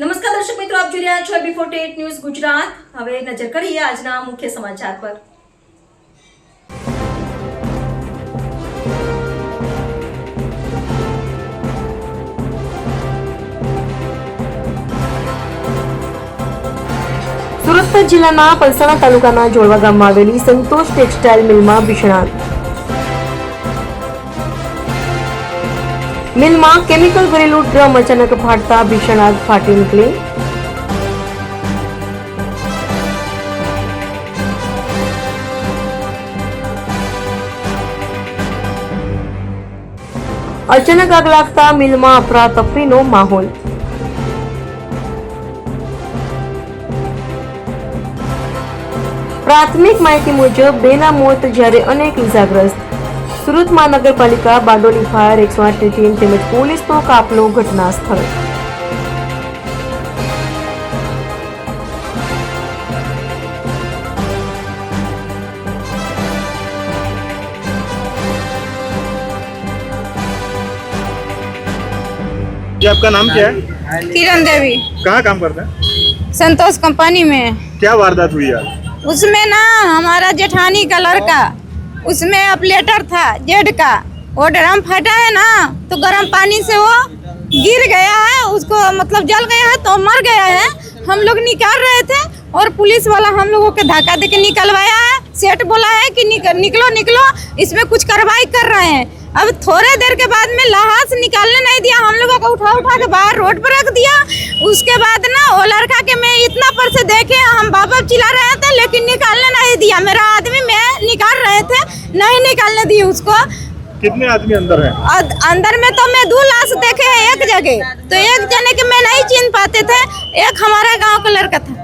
નમસ્કાર દર્શક મિત્રો, આપ જોઈ રહ્યા છો બી ફોર્ટી ન્યૂઝ ગુજરાત. હવે નજર કરીએ આજના મુખ્ય સમાચાર પર. સુરત જિલ્લાના પલસાણા તાલુકાના જોડવા ગામમાં આવેલી સંતોષ ટેક્સટાઇલ મિલમાં ભીષણ આગ. મિલમાં કેમિકલ ભરેલું ડ્રમ અચાનક ફાટતા ભીષણ આગ ફાટી નીકળી. અચાનક આગ લાગતા મિલમાં અફરાતફરીનો માહોલ. પ્રાથમિક માહિતી મુજબ, બેના મોત જ્યારે અનેક ઇજાગ્રસ્ત સુરત મહાનગરપાલિકા બારડોલી ફાયર એકસો આઠની ટીમ તેમજ પોલીસનો કાફલો ઘટના સ્થળે जी आपका नाम क्या है किरण देवी कहाँ काम करते हैं संतोष कंपनी में क्या वारदात हुई आज उसमें ना हमारा जेठानी का लड़का उसमें अपलेटर था जेड का। वो ड्रम फटा है ना तो गर्म पानी से वो गिर गया है उसको मतलब जल गया है तो मर गया है। हम लोग निकाल रहे थे और पुलिस वाला हम लोगों के धक्का दे के निकलवाया है। सेठ बोला है कि निक, निकलो निकलो इसमें कुछ कार्रवाई कर रहे हैं। अब थोड़े देर के बाद में लाहास निकालने नहीं दिया हम लोगों को उठा उठा के बाहर रोड पर रख दिया। उसके बाद ना वो लड़का के मैं इतना पर से देखे हम बाबा चिल्ला रहे थे लेकिन निकालने नहीं दिया। मेरा आदमी मैं निकाल रहे थे नहीं निकालने दिए उसको। कितने आदमी अंदर हैं? अद- अंदर में तो मैं दो लाश देखे हैं एक जगह। तो एक जने के मैं नहीं चिन पाते थे एक हमारा गाँव का लड़का था।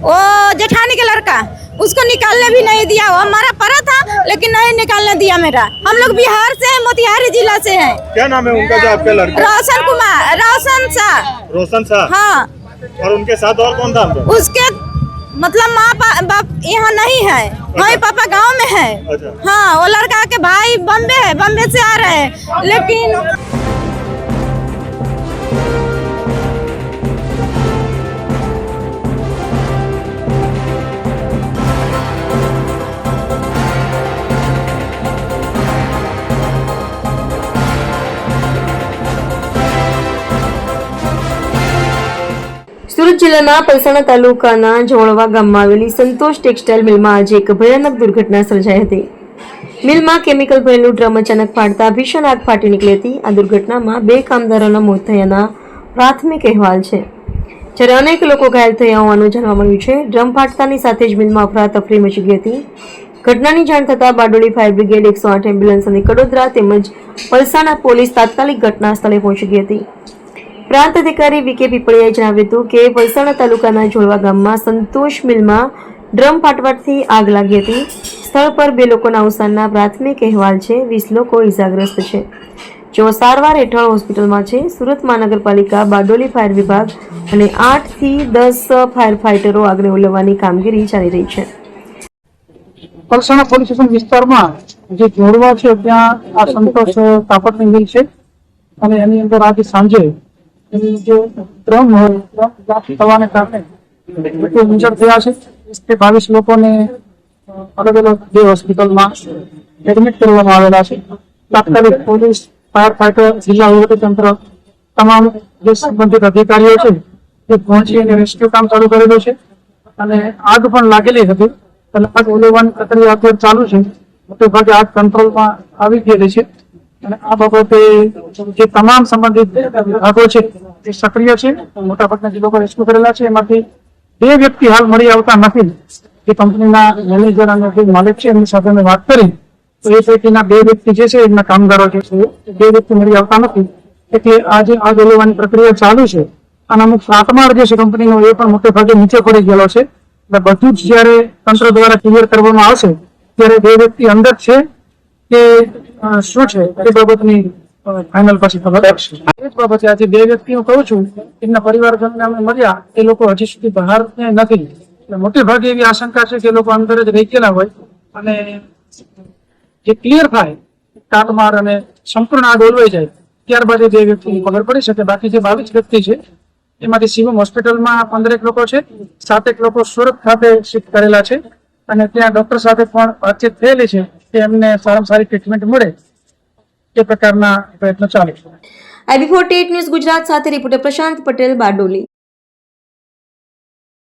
वो जेठानी का लड़का उसको निकालने भी नहीं दिया। वो हमारा परा था लेकिन नहीं निकालने दिया मेरा। हम लोग बिहार से हैं मोतिहारी जिला से हैं। क्या नाम है उनका जो आपका लड़का? रोशन कुमार रोशन शाह। रोशन शाह? हाँ। और उनके साथ और कौन था? उसके मतलब माँ बा- बाप यहाँ नहीं है वही पापा गांव में है अच्छा। हाँ वो लड़का के भाई बम्बे है बम्बे से आ रहे हैं लेकिन જિલ્લાના પલસાણા તાલુકાના જોળવા ગામમાં આવેલી સંતોષ ટેક્સટાઇલ મિલમાં આજે એક ભયાનક દુર્ઘટના સર્જાઈ હતી. મિલમાં કેમિકલ ભરેલું ડ્રમ અચાનક ફાટતા ભીષણ આગ ફાટી નીકળી હતી. આ દુર્ઘટનામાં બે કામદારોના મોત થયાના પ્રાથમિક અહેવાલ છે. જ્યારે અનેક લોકો ઘાયલ થયા હોવાનું જાણવા મળ્યું છે, ડ્રમ ફાટતાની સાથે જ મિલમાં અફરાતફરી મચી ગઈ હતી. ઘટનાની જાણ થતાં બારડોલી ફાયર બ્રિગેડ એકસો આઠ એમ્બ્યુલન્સ અને કડોદરા તેમજ પલસાણા પોલીસ તાત્કાલિક ઘટના સ્થળે પહોંચી ગઈ હતી. પ્રાંત અધિકારી વીકે પીપળિયાએ જણાવ્યું હતું કે વલસાડ તાલુકાના જોડવા ગામમાં સંતોષ મિલમાં ડ્રમ ફાટવાથી આગ લાગી હતી. સ્થળ પર બે લોકોના અવસાનના પ્રાથમિક અહેવાલ છે. વીસ લોકો ઇજાગ્રસ્ત છે. જેઓ સારવાર હેઠળ હોસ્પિટલમાં છે. સુરત મહાનગરપાલિકા, બારડોલી ફાયર વિભાગ અને આઠથી દસ ફાયર ફાઇટરો આગળ ઉલવવાની કામગીરી ચાલી રહી છે. પલસાણા પોલીસ સ્ટેશન વિસ્તારમાં જે જોડવા છે, ત્યાં આ સંતોષ કાપડની મિલ છે અને એની અંદર આજે સાંજે બ્લાસ્ટ થવાને કારણે લોકો ઇન્જર્ડ થયા છે વીસ બાવીસ લોકોને અલગ અલગ બે હોસ્પિટલમાં એડમિટ કરવામાં આવેલા છે તાત્કાલિક પોલીસ ફાયર ફાઈટર જિલ્લા તંત્ર તમામ જે સંબંધિત અધિકારીઓ છે તે પહોંચી અને રેસ્ક્યુ કામ ચાલુ કરેલું છે અને આગ પણ લાગેલી હતી એટલે આગ ઓલવવાની પ્રક્રિયા અત્યારે ચાલુ છે મોટે ભાગે આગ કંટ્રોલમાં આવી ગયેલી છે અને આ બાબતે જે તમામ સંબંધિત વિભાગો છે તે સક્રિય છે, મોટા ભાગના જે લોકો રેસ્ક્યુ કરેલા છે, એમાંથી બે વ્યક્તિ હાલ મળી આવતા નથી. જે કંપનીના મેનેજર અને જે માલિક છે, એમની સાથે મેં વાત કરી. તો એ પૈકીના બે વ્યક્તિ જે છે, એમના કામદારો જે છે બે વ્યક્તિ મળી આવતા નથી. એટલે આજે આગ ઓલવવાની પ્રક્રિયા ચાલુ છે, અને અમુક ફાટમાળ જે છે કંપનીનો, એ પણ મોટે ભાગે નીચે પડી ગયેલો છે. એટલે બધું જ જયારે તંત્ર દ્વારા ક્લિયર કરવામાં આવશે, ત્યારે બે વ્યક્તિ અંદર છે, કે શું છે? એ બાબતની ફાઇનલ પછી ખબર પડશે. એ જ બાબતે આજે બે વ્યક્તિ હું કહું છું, એમના પરિવારજનને અમે મળ્યા, એ લોકો હજી સુધી બહાર નથી મોટે ભાગે એવી આશંકા છે કે લોકો અંદર જ રહી ગયેલા હોય. અને જે ક્લિયર થાય કાટમાર અને સંપૂર્ણ આગ ઓલવાઈ જાય, ત્યારબાદ એ બે વ્યક્તિની ખબર પડી શકે. બાકી જે બાવીસ વ્યક્તિ છે, એમાંથી શિવમ હોસ્પિટલમાં પંદરેક લોકો છે, સાતેક લોકો સુરત ખાતે શિફ્ટ કરેલા છે. અને ત્યાં ડોક્ટર સાથે પણ વાતચીત થયેલી છે. કે એમને સારામાં સારી ટ્રીટમેન્ટ મળે એ પ્રકારના પ્રયત્નો ચાલે છે. આઈબી ફોર્ટી ન્યૂઝ ગુજરાત સાથે રિપોર્ટર પ્રશાંત પટેલ બારડોલી.